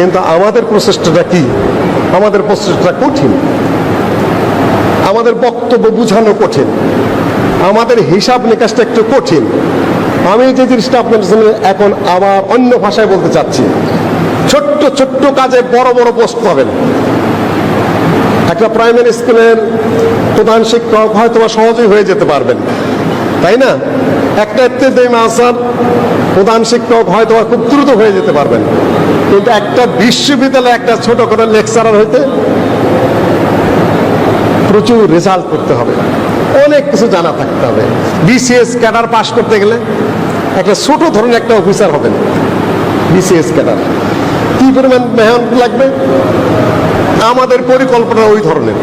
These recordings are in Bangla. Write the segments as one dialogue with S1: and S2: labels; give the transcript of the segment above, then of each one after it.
S1: কিন্তু আমাদের প্রচেষ্টাটা কি? আমাদের প্রচেষ্টাটা কঠিন। আমাদের বক্তব্য বুঝানো কঠিন। আমাদের হিসাব নিকাশটা একটু কঠিন। আমি যে জিনিসটা আপনার সামনে এখন আবার অন্য ভাষায় বলতে চাচ্ছি। ছোট্ট ছোট্ট কাজে বড় বড় পোস্ট পাবেন। একটা প্রাইমারি স্কুলের প্রধান শিক্ষক হয়তো সহজেই হয়ে যেতে পারবেন। তাই না? একটা ইত্তেদাই মাসার প্রধান শিক্ষক হয়তো খুব দ্রুত হয়ে যেতে পারবেন। কিন্তু একটা বিশ্ববিদ্যালয়ে একটা ছোট করে লেকচারার হইতে প্রচুর রেজাল্ট করতে হবে। অনেক কিছু জানা থাকতে হবে। বিসিএস ক্যাডার পাশ করতে গেলে একটা ছোট ধরনের একটা অফিসার হবেন। বিসিএস ক্যাডার কি পরিমাণ মেহনত লাগবে? আমাদের পরিকল্পনা ওই ধরনের।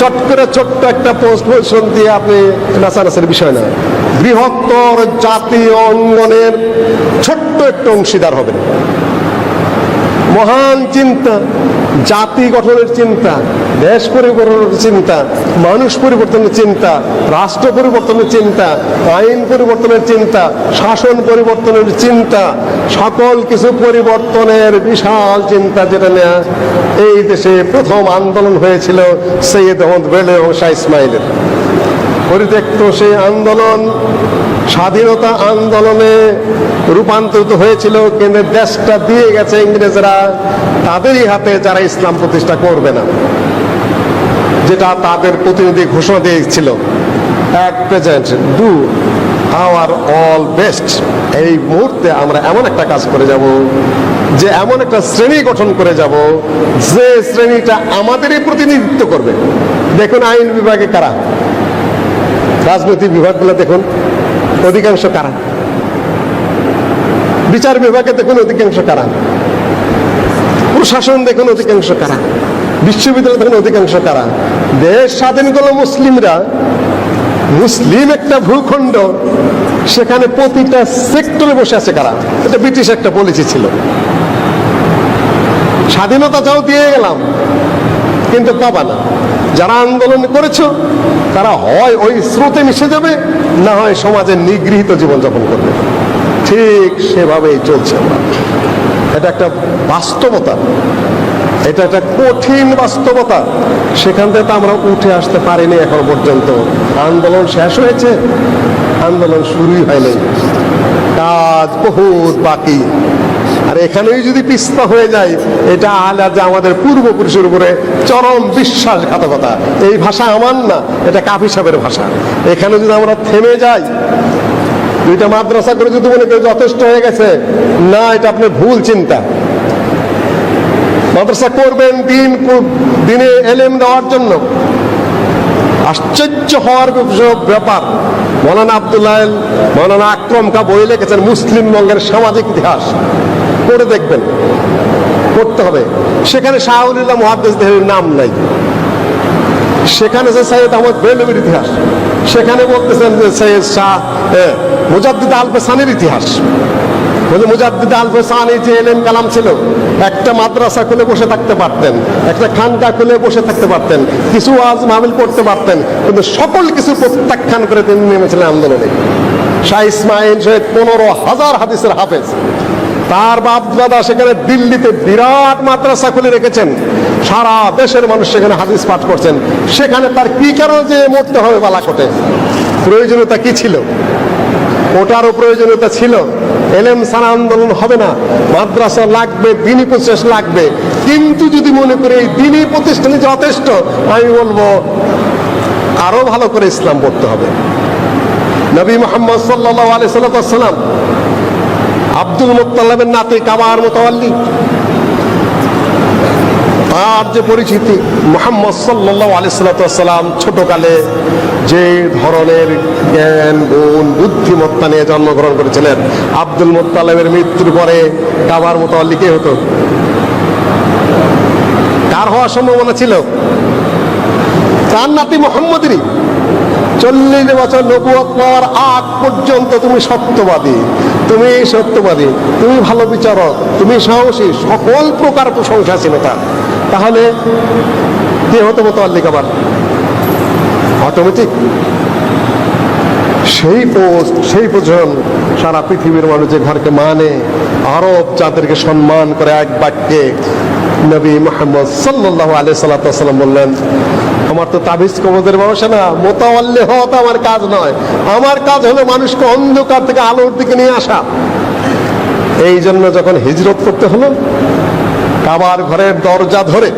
S1: চট করে ছোট্ট একটা পোস্ট পজিশন দিয়ে আপনি নাচানাচের বিষয় না বৃহত্তর জাতীয় অঙ্গনের ছোট্ট একটা অংশীদার হবেন। মহান চিন্তা, জাতি গঠনের চিন্তা, দেশ পরিবর্তনের চিন্তা, মানুষ পরিবর্তনের চিন্তা, রাষ্ট্র পরিবর্তনের চিন্তা, আইন পরিবর্তনের চিন্তা, শাসন পরিবর্তনের চিন্তা, সকল কিছু পরিবর্তনের বিশাল চিন্তা যেটা নেয়া এই দেশে প্রথম আন্দোলন হয়েছিল সৈয়দ আহমদ বেলে এবং শাহ ইসমাইলের। পরিত্যক্ত সেই আন্দোলন, স্বাধীনতা আন্দোলনে রূপান্তরিত হয়েছিল, কিন্তু দেশটা দিয়ে গেছে ইংরেজরা, তাদেরই হাতে যারা ইসলাম প্রতিষ্ঠা করবে না, যেটা তাদের প্রতিনিধি ঘোষণা দিয়েছিল। এক present do our all best এই মুহূর্তে আমরা এমন একটা কাজ করে যাব, যে এমন একটা শ্রেণি গঠন করে যাব, যে শ্রেণীটা আমাদেরই প্রতিনিধিত্ব করবে। দেখুন আইন বিভাগে কারা। রাজনৈতিক বিভাগগুলো দেখুন, অধিকাংশ কারা? বিচার বিভাগে দেখুন, অধিকাংশ কারা? প্রশাসন দেখুন, অধিকাংশ কারা? বিশ্ববিদ্যালয় দেখুন, অধিকাংশ কারা? দেশ স্বাধীন করল মুসলিমরা। মুসলিম একটা ভূখণ্ড, সেখানে প্রতিটা সেক্টরে বসে আছে কারা? এটা ব্রিটিশ একটা পলিসি ছিল। স্বাধীনতা যাও দিয়ে গেলাম, কিন্তু পাবা না। যারা আন্দোলন করেছ, তারা হয় ওই স্রোতে মিশে যাবে, না হয় সমাজে নিগৃহীত জীবনযাপন করবে। ঠিক সেভাবেই চলছে আমরা। এটা একটা বাস্তবতা। এটা একটা কঠিন বাস্তবতা। সেখান থেকে তো আমরা উঠে আসতে পারিনি এখন পর্যন্ত। আন্দোলন শেষ হয়েছে, আন্দোলন শুরুই হয়নি। কাজ বহুত বাকি। আর এখানেই যদি পিস্তা হয়ে যায়, এটা আহলে যে আমাদের পূর্বপুরুষের উপরে চরম বিশ্বাসঘাতকতা। এই ভাষা আমার না, এটা কাফি সাহেবের ভাষা। এখানে যদি আমরা থেমে যাই, দুইটা মাদ্রাসা করে যদি মনে করি যথেষ্ট হয়ে গেছে। না, এটা আপনার ভুল চিন্তা। মাদ্রাসা করবেন দিন দিনে এলেম দেওয়ার জন্য। আশ্চর্য হওয়ার ব্যাপার। মৌলানা আবদুল্লাহ, মৌলানা আক্রম কা বই লিখেছেন, মুসলিম বঙ্গের সামাজিক ইতিহাস। পড়ে দেখবেন, পড়তে হবে। সেখানে শাহুল্লাহ মহাদ্দেশের নাম নাই। সেখানে যে সৈয়দ আহমদ বেলবির ইতিহাস, সেখানে বলতেছেন যে সৈয়দ শাহ মুজাদ্দিদ আল পেসানির ইতিহাস। বলে মুজাদ্দিদ আল পেসানি যে এলেম কালাম ছিল, একটা মাদ্রাসা খুলে বসে থাকতে পারতেন, একটা খানকা খুলে বসে থাকতে পারতেন, কিছু আজ মাহমিল করতে পারতেন, কিন্তু সকল কিছু প্রত্যাখ্যান করে তিনি নেমেছিলেন আন্দোলনে। শাহ ইসমাইল শহীদ পনেরো হাজার হাদিসের হাফেজ। তার বাপ দাদা সেখানে দিল্লিতে বিরাট মাদ্রাসা খুলে রেখেছেন। সারা দেশের মানুষ সেখানে হাদিস পাঠ করছেন। সেখানে তার কি কারণে যে মরতে হবে বালাকোটে? প্রয়োজনীয়তা কি ছিল? ওটারও প্রয়োজনীয়তা ছিল। এলেম সারা আন্দোলন হবে না। মাদ্রাসা লাগবে, দিনই প্রচেষ লাগবে। কিন্তু যদি মনে করি এই দিনই প্রতিষ্ঠানে যথেষ্ট, আমি বলব আরও ভালো করে ইসলাম পড়তে হবে। নবী মোহাম্মদ সাল্লাহ আলি সাল্লাম আব্দুল মুতাল্লাবের নাতি কাবার মোতাল্লি তার যে পরিচিতি মোহাম্মদ সাল্লাহ আলিসাল্লাম ছোটকালে যে ধরনের জ্ঞান, গুণ, বুদ্ধিমত্তা নিয়ে জন্মগ্রহণ করেছিলেন, আব্দুল মোত্তালেবের মৃত্যুর পরে কাবার মোতাল্লি কে হতো? কার হওয়ার সম্ভাবনা ছিল। তার নাতি মোহাম্মদেরই চল্লিশ বছর নবুয়ত পাওয়ার আগ পর্যন্ত তুমি সত্যবাদী। তুমি সত্যবাদী, তুমি ভালো বিচারক, তুমি সাহসী, সকল প্রকার প্রশংসা ছিল তার তাহলে কে হতো মতো আল্লিক আবার অটোমেটিক। সেই পোস্ট, সেই প্রজন সারা পৃথিবীর মানুষের ঘরকে মানে আরব যাদেরকে সম্মান করে এক বাক্যে নবী মোহাম্মদ সাল্লাহ আলি সাল্লাম বললেন আমার তো তাবিজ কবদের ব্যবসা না মোতাওয়াল্লি হওয়া তো আমার কাজ নয়। আমার কাজ হলো মানুষকে অন্ধকার থেকে আলোর দিকে নিয়ে আসা। এই জন্য যখন হিজরত করতে হলো, কাবার ঘরের দরজা ধরে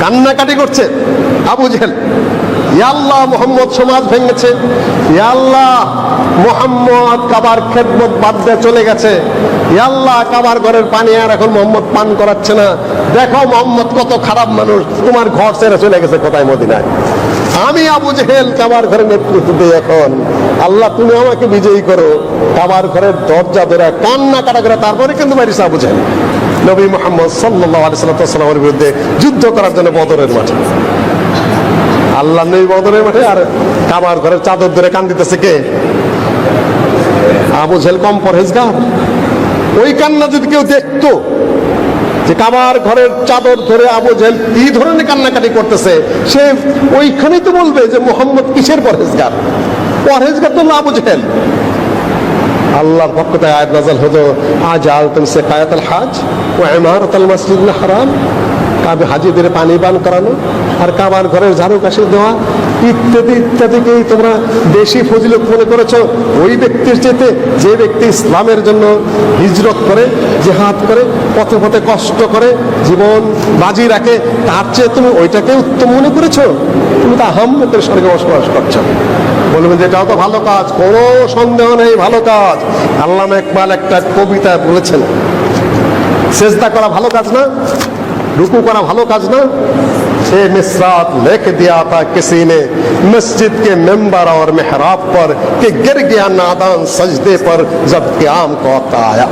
S1: কান্নাকাটি করছে আবু জেহেল। ইয়াল্লাহ মোহাম্মদ সমাজ ভেঙেছে। ইয়াল্লাহ মোহাম্মদ কাবার খেদমত বাদ দিয়ে চলে গেছে। ইয়াল্লাহ কাবার ঘরের পানি আর এখন মোহাম্মদ পান করাচ্ছে না। দেখো মোহাম্মদ কত খারাপ মানুষ, তোমার ঘর ছেড়ে চলে গেছে কোথায় মদিনায়? আমি আবু জেহেল কাবার ঘরের নেতৃত্ব দিই এখন। আল্লাহ, তুমি আমাকে বিজয়ী করো। কাবার ঘরের দরজা ধরে কান্না কাটা করে তারপরে কিন্তু মারিস আবু জেহেল। নবী মোহাম্মদ সাল্লাহ আলিয়াল্লামের বিরুদ্ধে যুদ্ধ করার জন্য বদরের মাঠে। আল্লাহ নেই বদরের মাঠে আর কাবার ঘরের চাদর ধরে কান দিতেছে কে? আবু জেল কম পরহেজগার। ওই কান্না যদি কেউ দেখতো, যে কাবার ঘরের চাদর ধরে আবু জেল কি ধরনের কান্নাকাটি করতেছে, সে ওইখানেই তো বলবে যে মোহাম্মদ কিসের পরহেজগার? পরহেজগার তো আবু জেহেল। আল্লাহর পক্ষ থেকে আয়াত নাজাল হতো আজ আল তুমি সে কায়াতাল হাজ ও ইমারত আল মসজিদ হারাম। হাজিদের পানি পান করানো, আর কাবার ঘরের ঝাড়ু কাশি দেওয়া, ইত্যাদি ইত্যাদিকেই তোমরা বেশি ফজিলত মনে করেছ? ওই ব্যক্তির চেতে যে ব্যক্তি ইসলামের জন্য হিজরত করে, জেহাদ করে, পথে পথে কষ্ট করে, জীবন বাজি রাখে, তার চেয়ে তুমি ওইটাকে উত্তম মনে করেছ? তুমি তো আহম্মতের স্বর্গে বসবাস করছ। বলবেন যে এটাও তো ভালো কাজ, কোনো সন্দেহ নেই, ভালো কাজ। আল্লাহ একমাল একটা কবিতা বলেছেন, সেজদা করা ভালো কাজ না? रुकू करा भालो काज ना ए मिसरात लिख दिया था किसी ने मस्जिद के मेंबर और मेहराब पर कि गिर गया नादान सजदे पर जब क्याम को वक्त आया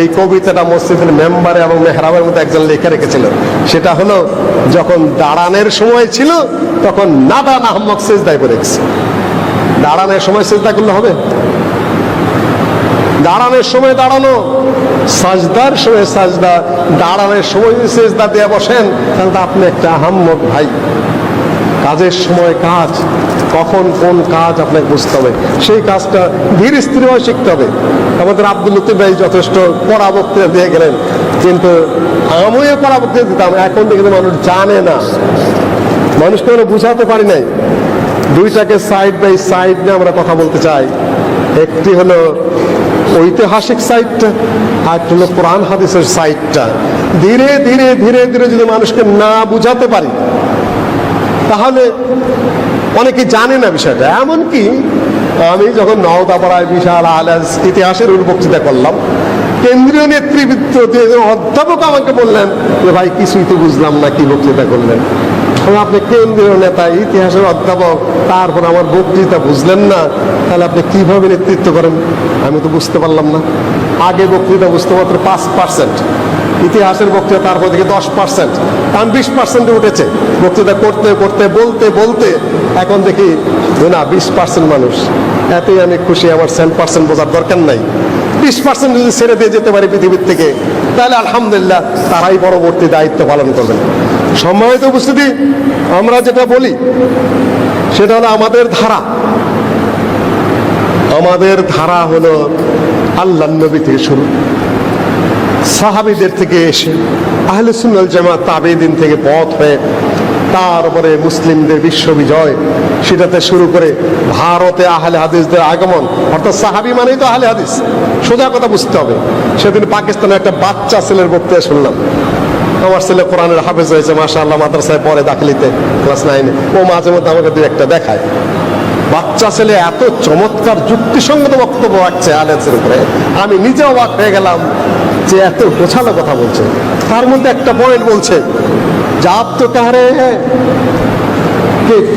S1: এই কবিতাটা মসজিদের মেম্বারে এবং মেহরাবের মধ্যে একজন লেখা রেখেছিলেন সেটা হলো যখন দাঁড়ানোর সময় ছিল তখন নাদান আহমদ সেজদায় করে গেছে দাঁড়ানোর সময় সেজদা করলে হবে দাঁড়ানোর সময় দাঁড়ানো। সাজদার সময় সাজদা, দাঁড়ানোর সময় যদি সেজদা দিয়ে বসেন, তাহলে তো আপনি একটা আহম্মদ ভাই। কাজের সময় কাজ, কখন কোন কাজ আপনাকে বুঝতে হবে। সেই কাজটা ধীর স্থিরভাবে শিখতে হবে। আমাদের আব্দুল লতিফ ভাই যথেষ্ট পড়া বক্তৃতা দিয়ে গেলেন। কিন্তু আমিও পড়া বক্তৃতা দিতাম। এখন থেকে মানুষ জানে না। মানুষকে আমরা বুঝাতে পারি নাই। দুইটাকে সাইড বাই সাইড নিয়ে আমরা কথা বলতে চাই। একটি হলো ঐতিহাসিক সাইটটা আর একটা হলো কোরআন হাদিসের সাইটটা ধীরে ধীরে ধীরে ধীরে যদি মানুষকে না বুঝাতে পারি, তাহলে অনেকে জানে না বিষয়টা। এমনকি আমি যখন নওদাপাড়ায় বিশাল আলাজ ইতিহাসের বক্তৃতা করলাম, কেন্দ্রীয় নেতৃবৃত্ত অধ্যাপক আমাকে বললেন যে, ভাই, কিছুই তো বুঝলাম না, কি বক্তৃতা করলেন? তবে আপনি কেন্দ্রীয় নেতা, ইতিহাসের অধ্যাপক, তারপর আমার বক্তৃতা বুঝলেন না, তাহলে আপনি কীভাবে নেতৃত্ব করেন? আমি তো বুঝতে পারলাম না। আগে বক্তৃতা বুঝতে মাত্র পাঁচ পার্সেন্ট ইতিহাসের বক্তৃতা তারপর থেকে দশ পার্সেন্ট কারণ বিশ পার্সেন্টে উঠেছে। বক্তৃতা করতে করতে, বলতে বলতে, এখন দেখি না, বিশ পার্সেন্ট মানুষ। এতেই আমি খুশি, আমার সেন পার্সেন্ট বোঝার দরকার নাই। বিশ পার্সেন্ট যদি ছেড়ে দিয়ে যেতে পারি পৃথিবীর থেকে, তাহলে আলহামদুলিল্লাহ তারাই পরবর্তী দায়িত্ব পালন করবেন। সম্মানিত উপস্থিতি, আমরা যেটা বলি, সেটা হলো আমাদের ধারা। আমাদের ধারা হলো আল্লাহ নবী থেকে শুরু। সাহাবিদের থেকে এসে, আহলে সুন্নাল জামা তাবেদিন থেকে পথ হয়ে তারপরে মুসলিমদের বিশ্ব বিজয়, সেটাতে শুরু করে ভারতে আহলে হাদিসদের আগমন। অর্থাৎ সাহাবি মানেই তো আহলে হাদিস। সোজা কথা বুঝতে হবে। সেদিন পাকিস্তানে একটা বাচ্চা ছেলের বক্তৃতা শুনলাম। আমার ছেলে কোরআনের হাফেজ হয়েছে মাসা আল্লাহ মাদ্রাসায় পরে দাখিলিতে, ক্লাস নাইনে। ও মাঝে মধ্যে আমাকে দু একটা দেখায়। বাচ্চা ছেলে এত চমৎকার যুক্তিসঙ্গত বক্তব্য রাখছে আলেন্সের উপরে। আমি নিজে অবাক হয়ে গেলাম যে এত গোছালো কথা বলছে। তার মধ্যে একটা পয়েন্ট বলছে, জাত তো কাহারে হ্যাঁ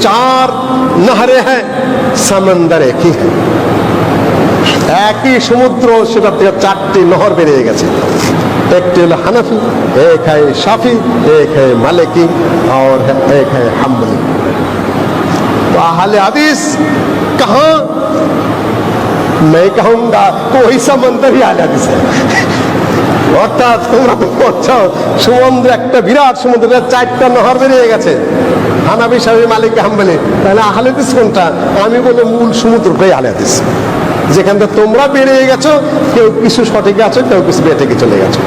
S1: চার নাহরে হ্যাঁ সমন্দর একই হ্যাঁ? একই সমুদ্র সেটা থেকে চারটি নহর বেরিয়ে গেছে একটি হলো হানাফি এক है শাফি এক है মালিকি और एक है হাম্বলি तो अहले हदीस कहाँ मैं कहूंगा कोई समंदर ही अहले हदीस है অর্থাৎ তোমরা বলছো সমুদ্র একটা বিরাট সমুদ্রের চারটা নহর বেরিয়ে গেছে হানাবি সাহেব মালিক হাম্বলে তাহলে আহলেদিস কোনটা আমি বলে মূল সমুদ্রটাই আহলেদিস যেখান থেকে তোমরা বেরিয়ে গেছো কেউ কিছু সঠিক আছো কেউ কিছু বেটে চলে গেছো।